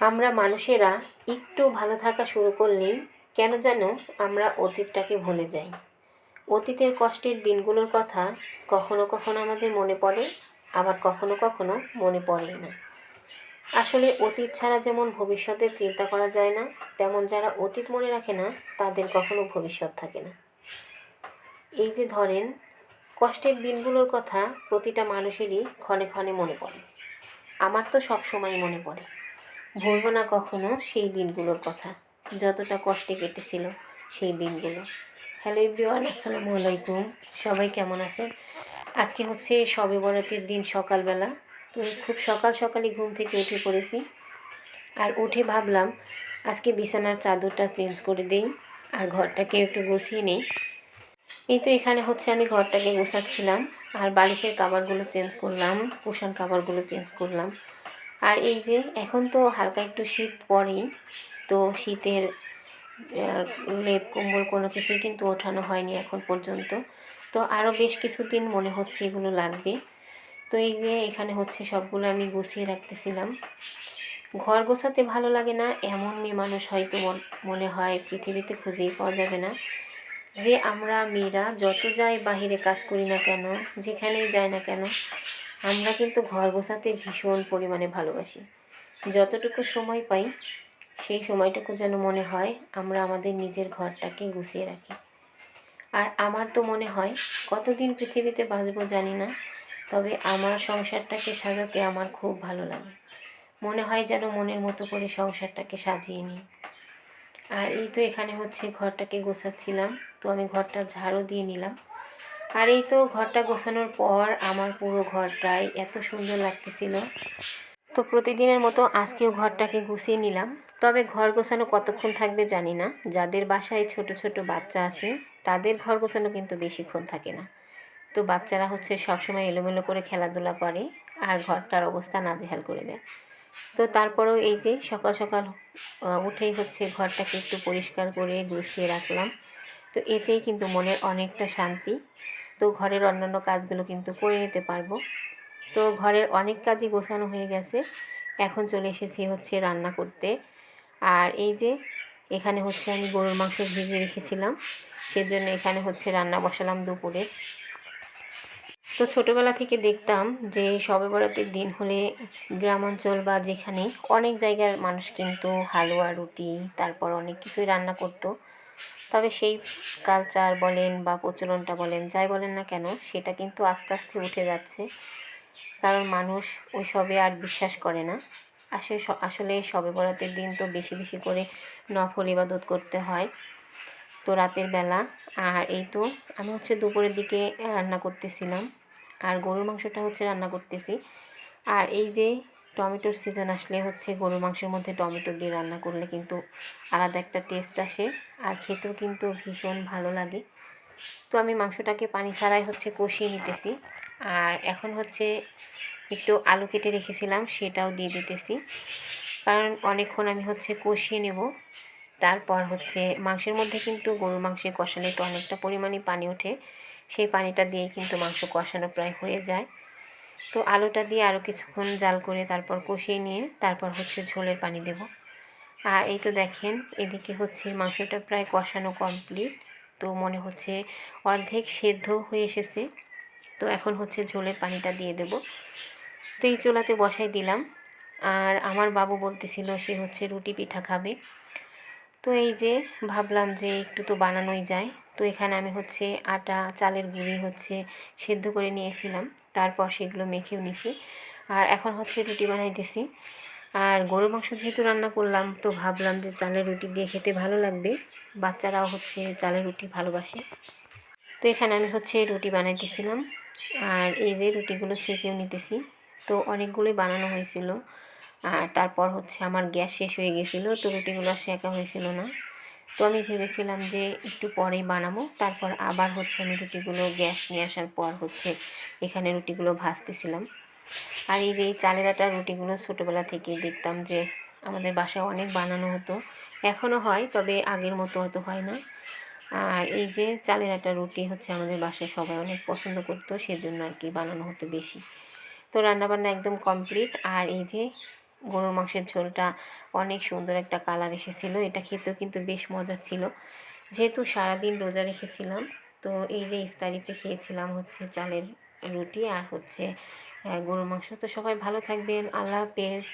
আমরা মানুষেরা একটু ভালো থাকা শুরু করলেই কেন যেন আমরা অতীতটাকে ভুলে যাই। অতীতের কষ্টের দিনগুলোর কথা কখনো কখনো আমাদের মনে পড়ে, আবার কখনো কখনো মনে পড়েই না। আসলে অতীত ছাড়া যেমন ভবিষ্যতের চিন্তা করা যায় না, তেমন যারা অতীত মনে রাখে না, তাদের কখনো ভবিষ্যৎ থাকে না। এই যে ধরেন, কষ্টের দিনগুলোর কথা প্রতিটা মানুষেরই ক্ষণে ক্ষণে মনে পড়ে। আমার তো সব সময় মনে পড়ে। ভুলবো না কখনো সেই দিনগুলোর কথা। যতটা কষ্টে কেটেছিল সেই দিনগুলো। হ্যালো এভরিওয়ান আসসালামু আলাইকুম। সবাই কেমন আছেন? আজকে হচ্ছে সবে বরাতের দিন সকালবেলা। তো খুব সকাল সকালই ঘুম থেকে উঠে পড়েছি। আর উঠে ভাবলাম, আজকে বিছানার চাদরটা চেঞ্জ করে দিই আর ঘরটাকে একটু গুছিয়ে নিই। এই তো এখানে হচ্ছে আমি ঘরটাকে গোছাচ্ছিলাম আর বালিশের কাবারগুলো চেঞ্জ করলাম কুশন কাবারগুলো চেঞ্জ করলাম। আর এই যে এখন তো হালকা একটু শীত পড়েই, তো শীতের লেপ কম্বল কোনো কিছুই কিন্তু ওঠানো হয়নি এখন পর্যন্ত। তো আরও বেশ কিছুদিন মনে হচ্ছে এগুলো লাগবে। তো এই যে এখানে হচ্ছে সবগুলো আমি গুছিয়ে রাখতেছিলাম। ঘর গোছাতে ভালো লাগে না, এমন মেয়ে মানুষ হয়তো মনে হয় পৃথিবীতে খুঁজেই পাওয়া যাবে না। যে আমরা মেয়েরা যত যাই বাহিরে কাজ করি না কেন, যেখানেই যাই না কেন আমরা কিন্তু ঘর গোছাতে ভীষণ পরিমাণে ভালোবাসি। যতটুকু সময় পাই, সেই সময়টুকু যেন মনে হয় আমরা আমাদের নিজের ঘরটাকে গুছিয়ে রাখি। আর আমার তো মনে হয়, কতদিন পৃথিবীতে বাঁচবো জানি না, তবে আমার সংসারটাকে সাজাতে আমার খুব ভালো লাগে। মনে হয় যেন মনের মতো করে সংসারটাকে সাজিয়ে নিই। আর এই তো এখানে হচ্ছে ঘরটাকে গোছাচ্ছিলাম, তো আমি ঘরটা ঝাড়ও দিয়ে নিলাম। আর এই তো ঘরটা গোছানোর পর আমার পুরো ঘরটাই এত সুন্দর লাগতেছিল। তো প্রতিদিনের মতো আজকেও ঘরটাকে গুছিয়ে নিলাম। তবে ঘর গোছানো কতক্ষণ থাকবে জানি না। যাদের বাসায় ছোট ছোট বাচ্চা আছে, তাদের ঘর গোছানো কিন্তু বেশিক্ষণ থাকে না। তো বাচ্চারা হচ্ছে সবসময় এলোমেলো করে খেলাধুলা করে আর ঘরটার অবস্থা নাজেহাল করে দেয়। তো তারপরেও এই যে সকাল সকাল উঠেই হচ্ছে ঘরটাকে একটু পরিষ্কার করে গুছিয়ে রাখলাম। তো এতেই কিন্তু মনের অনেকটা শান্তি। তো ঘরের অন্যান্য কাজগুলো কিন্তু করে নিতে পারব। তো ঘরের অনেক কাজই গোছানো হয়ে গেছে। এখন চলে এসেছি হচ্ছে রান্না করতে। আর এই যে এখানে হচ্ছে আমি গরুর মাংস ভেজে রেখেছিলাম, সেজন্য এখানে হচ্ছে রান্না বসালাম দুপুরে। তো ছোটোবেলা থেকে দেখতাম যে শবে বরাতের দিন হলে গ্রাম অঞ্চল বা যেখানে অনেক জায়গার মানুষ কিন্তু হালুয়া, রুটি, তারপর অনেক কিছুই রান্না করতো। তবে সেই কালচার বলেন বা প্রচলনটা বলেন, যাই বলেন না কেন, সেটা কিন্তু আস্তে আস্তে উঠে যাচ্ছে। কারণ মানুষ ওই সবে আর বিশ্বাস করে না। আসলে আসলে সবে বরাতের দিন তো বেশি বেশি করে নফল ইবাদত করতে হয়। তো রাতের বেলা, আর এই তো আমি হচ্ছে দুপুরের দিকে রান্না করতেছিলাম। আর গরুর মাংসটা হচ্ছে রান্না করতেছি। আর এই যে টমেটোর সিজন আসলে হচ্ছে গরুর মাংসের মধ্যে টমেটো দিয়ে রান্না করলে কিন্তু আলাদা একটা টেস্ট আসে আর খেতেও কিন্তু ভীষণ ভালো লাগে। তো আমি মাংসটাকে পানি ছাড়াই হচ্ছে কষিয়ে নিতেছি আর এখন হচ্ছে একটু আলু কেটে রেখেছিলাম সেটাও দিয়ে দিতেছি। কারণ অনেকক্ষণ আমি হচ্ছে কষিয়ে নেব, তারপর হচ্ছে মাংসের মধ্যে কিন্তু গরুর মাংসে কষালে তো অনেকটা পরিমাণে পানি ওঠে, সেই পানিটা দিয়ে কিন্তু মাংস কষানো প্রায় হয়ে যায়। তো আলুটা দিয়ে আরও কিছুক্ষণ জাল করে তারপর কষিয়ে নিয়ে তারপর হচ্ছে ঝোলের পানি দেব। আর এই তো দেখেন, এদিকে হচ্ছে মাংসটা প্রায় কষানো কমপ্লিট তো মনে হচ্ছে অর্ধেক সেদ্ধ হয়ে এসেছে। তো এখন হচ্ছে ঝোলের পানিটা দিয়ে দেব। তো এই চুলাতে বসাই দিলাম। আর আমার বাবু বলতেছিল সে হচ্ছে রুটি পিঠা খাবে। তো এই যে ভাবলাম যে একটু তো বানানোই যায়। তো এখানে আমি হচ্ছে আটা, চালের গুঁড়ি হচ্ছে সেদ্ধ করে নিয়েছিলাম। তারপর সেগুলো মেখেও নিছি। আর এখন হচ্ছে রুটি বানাইতেছি। আর গরুর মাংস যেহেতু রান্না করলাম, তো ভাবলাম যে চালের রুটি দিয়ে খেতে ভালো লাগবে। বাচ্চারাও হচ্ছে চালের রুটি ভালোবাসে। তো এখানে আমি হচ্ছে রুটি বানাইতেছিলাম। আর এই যে রুটিগুলো সেঁকেও নিতেছি। তো অনেকগুলোই বানানো হয়েছিল। আর তারপর হচ্ছে আমার গ্যাস শেষ হয়ে গেছিল, তো রুটিগুলো সেঁকা হয়েছিল না। তো আমি ভেবেছিলাম যে একটু পরেই বানাবো। তারপর আবার হচ্ছে আমি রুটিগুলো গ্যাস নিয়ে আসার পর হচ্ছে এখানে রুটিগুলো ভাজতেছিলাম। আর এই যে এই চালের আটার রুটিগুলো ছোটোবেলা থেকেই দেখতাম যে আমাদের বাসায় অনেক বানানো হতো, এখনও হয়, তবে আগের মতো অত হয় না। আর এই যে চালের আটার রুটি হচ্ছে আমাদের বাসায় সবাই অনেক পছন্দ করতো, সেজন্য আর কি বানানো হতো বেশি। তো রান্নাবান্না একদম কমপ্লিট। আর এই যে গরুর মাংসের ঝোলটা অনেক সুন্দর একটা কালার এসেছিল। এটা খেতেও কিন্তু বেশ মজা ছিল। যেহেতু সারাদিন রোজা রেখেছিলাম, তো এই যে ইফতারিতে খেয়েছিলাম হচ্ছে চালের রুটি আর হচ্ছে গরুর মাংস। তো সবাই ভালো থাকবেন। আল্লাহ হাফেজ।